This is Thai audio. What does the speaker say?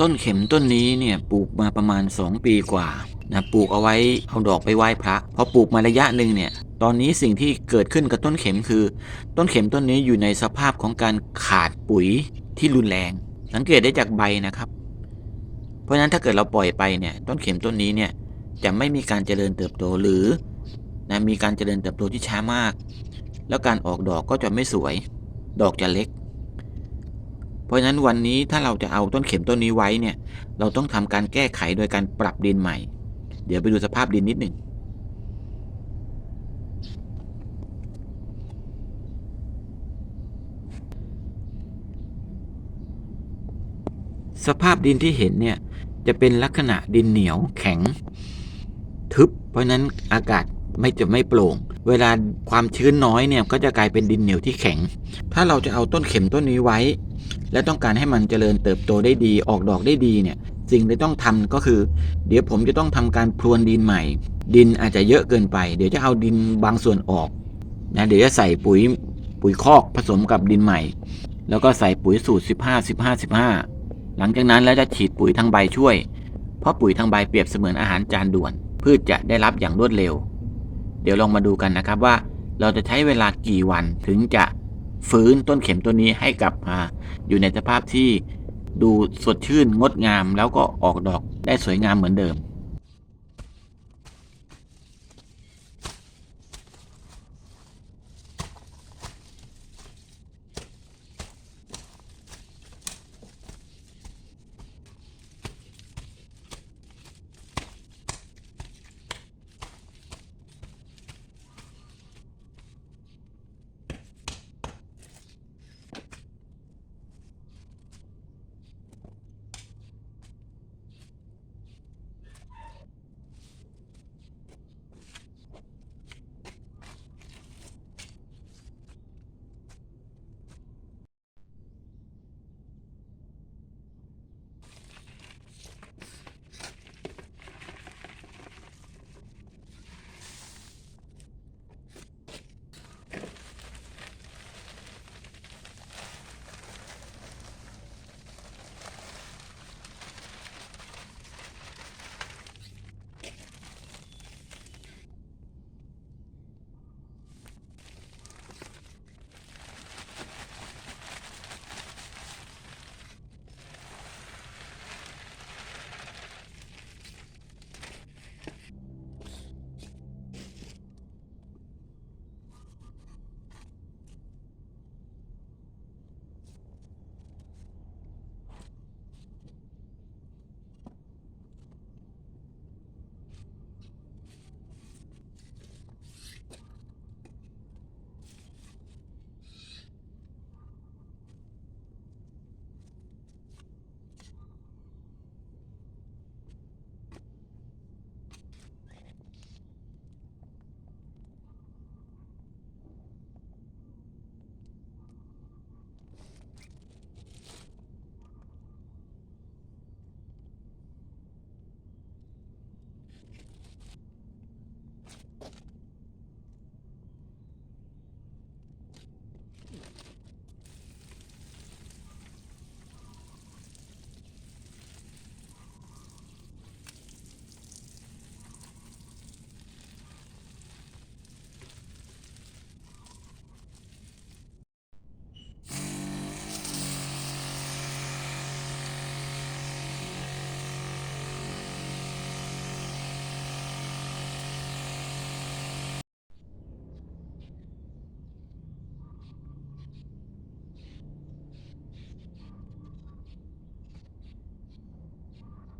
ต้นเข็มต้นนี้เนี่ยปลูกมาประมาณ 2 ปีกว่านะปลูกเอาไว้เอาดอกไปไหว้พระพอปลูกมาระยะหนึ่งเนี่ยตอนนี้สิ่งที่เกิดขึ้นกับต้นเข็มคือ ต้นเข็มต้นนี้อยู่ในสภาพของการขาดปุ๋ยที่รุนแรง สังเกตได้จากใบนะครับ เพราะฉะนั้นถ้าเกิดเราปล่อยไปเนี่ยต้นเข็มต้นนี้เนี่ยจะไม่มีการเจริญเติบโตหรือนะมีการเจริญเติบโตที่ช้ามาก แล้วการออกดอกก็จะไม่สวย ดอกจะเล็ก ราะฉะนั้นวันนี้ถ้าเราจะเอาต้นเข็มต้นนี้ไว้เนี่ย เราต้องทำการแก้ไขโดยการปรับดินใหม่ เดี๋ยวไปดูสภาพดินนิดหนึ่งสภาพดินที่เห็นเนี่ยจะเป็นลักษณะดินเหนียวแข็ง ทึบ เพราะนั้นอากาศ ไม่จะไม่โปร่ง เวลาความชื้นน้อยเนี่ยก็จะกลายเป็นดินเหนียวที่แข็ง ถ้าเราจะเอาต้นเข็มต้นนี้ไว้ และต้องการให้มันเจริญเติบโตได้ดีออกดอกได้ดีเนี่ยสิ่งที่ต้องทำก็คือ เดี๋ยวผมจะต้องทำการพรวนดินใหม่ ดินอาจจะเยอะเกินไป เดี๋ยวจะเอาดินบางส่วนออกนะเดี๋ยวจะใส่ปุ๋ยปุ๋ยคอกผสมกับดินใหม่ แล้วก็ใส่ปุ๋ยสูตร 15 15 15 หลังจากนั้นแล้วจะฉีดปุ๋ยทางใบช่วย เพราะปุ๋ยทางใบเปรียบเสมือนอาหารจานด่วน พืชจะได้รับอย่างรวดเร็ว เดี๋ยวลองมาดูกันนะครับว่าเราจะใช้เวลากี่วันถึงจะฟื้นต้นเข็มตัวนี้ให้กลับมาอยู่ในสภาพที่ดูสดชื่นงดงาม แล้วก็ออกดอกได้สวยงามเหมือนเดิม